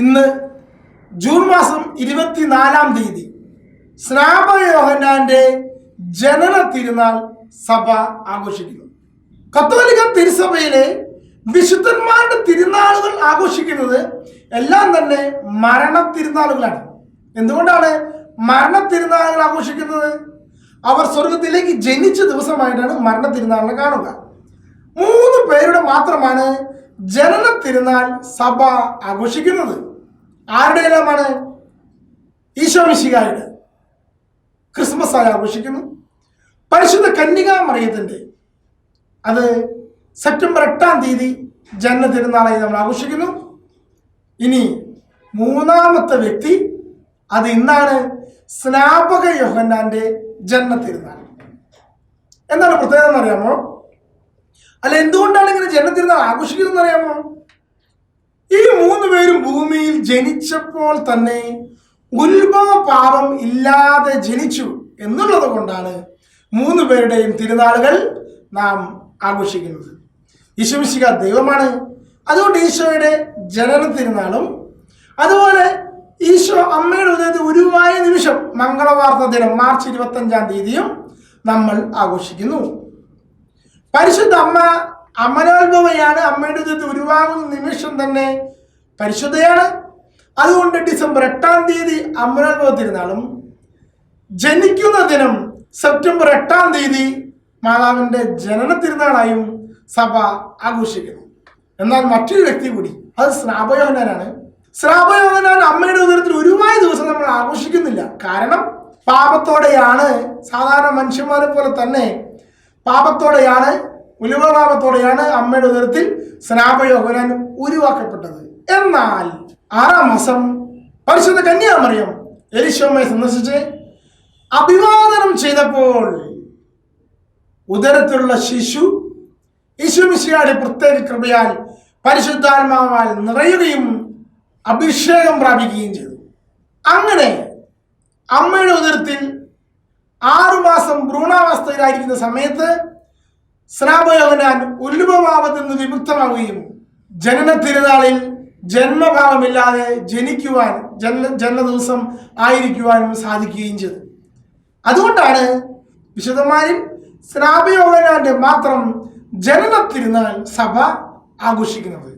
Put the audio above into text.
ഇന്ന് ജൂൺ മാസം ഇരുപത്തിനാലാം തീയതി സ്നാപയോഹന്നാന്റെ ജനന തിരുനാൾ സഭ ആഘോഷിക്കുന്നു. കത്തോലിക്ക തിരുസഭയിലെ വിശുദ്ധന്മാരുടെ തിരുനാളുകൾ ആഘോഷിക്കുന്നത് എല്ലാം തന്നെ മരണ തിരുനാളുകളാണ് എന്തുകൊണ്ടാണ് മരണ തിരുനാളുകൾ ആഘോഷിക്കുന്നത്? അവർ സ്വർഗത്തിലേക്ക് ജനിച്ച ദിവസമായിട്ടാണ് മരണ തിരുനാളിനെ കാണുക. മൂന്ന് പേരുടെ മാത്രമാണ് ജനന തിരുനാൾ സഭ ആഘോഷിക്കുന്നത്. ആരുടെ എല്ലാമാണ് ഈശോ മിശികായുടെ ക്രിസ്മസ് ആയി ആഘോഷിക്കുന്നു. പരിശുദ്ധ കന്യകാ മറിയത്തിന്റെ അത് സെപ്റ്റംബർ എട്ടാം തീയതി ജനന തിരുനാളായി നമ്മൾ ആഘോഷിക്കുന്നു. ഇനി മൂന്നാമത്തെ വ്യക്തി അത് ഇന്നാണ് സ്നാപക യോഹന്നാന്റെ ജന്മ തിരുനാൾ. എന്താണ് പ്രത്യേകത എന്നറിയാമോ അല്ല എന്തുകൊണ്ടാണ് ഇങ്ങനെ ജന്മ തിരുനാൾ ആഘോഷിക്കുന്നത് അറിയാമോ? ഈ മൂന്ന് പേരും ഭൂമിയിൽ ജനിച്ചപ്പോൾ തന്നെ ഉത്ഭവ പാപം ഇല്ലാതെ ജനിച്ചു എന്നുള്ളത് കൊണ്ടാണ് മൂന്ന് പേരുടെയും തിരുനാളുകൾ നാം ആഘോഷിക്കുന്നത്. ഈശോമിശിക ദൈവമാണ്. അതുകൊണ്ട് ഈശോയുടെ ജനന തിരുനാളും അതുപോലെ ഈശോ അമ്മയുടെ ഉദയത്തിൽ ഉരുവായ നിമിഷം മംഗളവാർത്ത ദിനം മാർച്ച് ഇരുപത്തഞ്ചാം തീയതിയും നമ്മൾ ആഘോഷിക്കുന്നു. പരിശുദ്ധ അമ്മ അമലോത്ഭവയാണ് അമ്മയുടെ ഉദയത്തിൽ ഉരുവാകുന്ന നിമിഷം തന്നെ പരിശുദ്ധയാണ്. അതുകൊണ്ട് ഡിസംബർ എട്ടാം തീയതി അമലോത്ഭവ തിരുനാളും ജനിക്കുന്ന ദിനം സെപ്റ്റംബർ എട്ടാം തീയതി മാതാവിന്റെ ജനന തിരുനാളായും സഭ ആഘോഷിക്കുന്നു. എന്നാൽ മറ്റൊരു വ്യക്തി കൂടി അത് സ്നാപയോഹനാണ് സ്നാപയോഹനാൻ അമ്മയുടെ ഉദരത്തിൽ ഒരുപാട് ദിവസം നമ്മൾ ആഘോഷിക്കുന്നില്ല. കാരണം പാപത്തോടെയാണ് സാധാരണ മനുഷ്യന്മാരെ പോലെ തന്നെ പാപത്തോടെയാണ് ഉലുവ പാപത്തോടെയാണ് അമ്മയുടെ ഉദരത്തിൽ സ്നാപയോഹനാൻ ഉരുവാക്കപ്പെട്ടത്. എന്നാൽ ആറാം മാസം പരിശുദ്ധ കന്യാമറിയം എലിശമ്മയെ സന്ദർശിച്ച് അഭിവാദനം ചെയ്തപ്പോൾ ഉദരത്തിലുള്ള ശിശു യേശുമിശിയുടെ പ്രത്യേക കൃപയാൽ പരിശുദ്ധാത്മാവാൽ നിറയുകയും അഭിഷേകം പ്രാപിക്കുകയും ചെയ്തു. അങ്ങനെ അമ്മയുടെ ഉദരത്തിൽ ആറുമാസം ഭ്രൂണാവസ്ഥയിലായിരിക്കുന്ന സമയത്ത് സ്നാപയോഹനാൻ ഉല്ലുപഭാവത്തിൽ നിന്ന് വിമുക്തമാവുകയും ജനന തിരുനാളിൽ ജന്മഭാവമില്ലാതെ ജനിക്കുവാൻ ജന്മ ജന്മ ദിവസം ആയിരിക്കുവാനും സാധിക്കുകയും ചെയ്തു. അതുകൊണ്ടാണ് വിശുദ്ധന്മാരിൽ സ്നാപയോഹനാന്റെ മാത്രം ജനന തിരുനാൾ സഭ ആഘോഷിക്കുന്നത്.